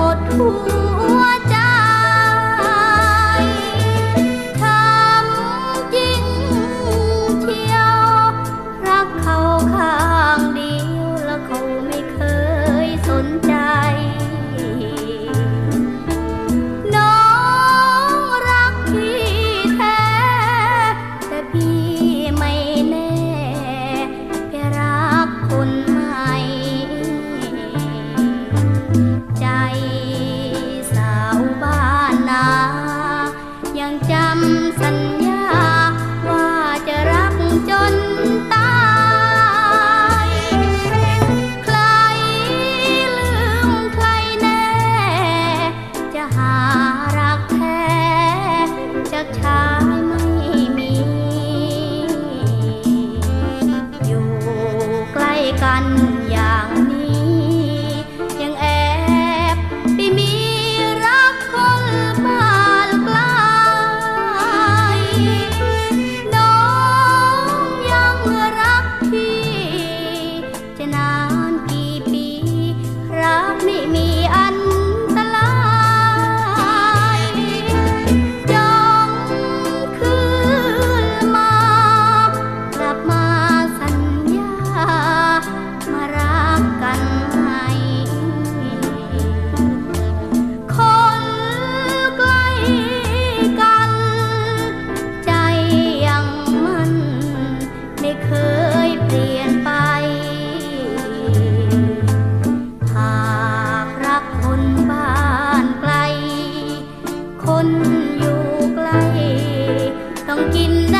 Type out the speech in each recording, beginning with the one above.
một thu ไม่มี กินได้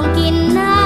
ต้องกินน้ำ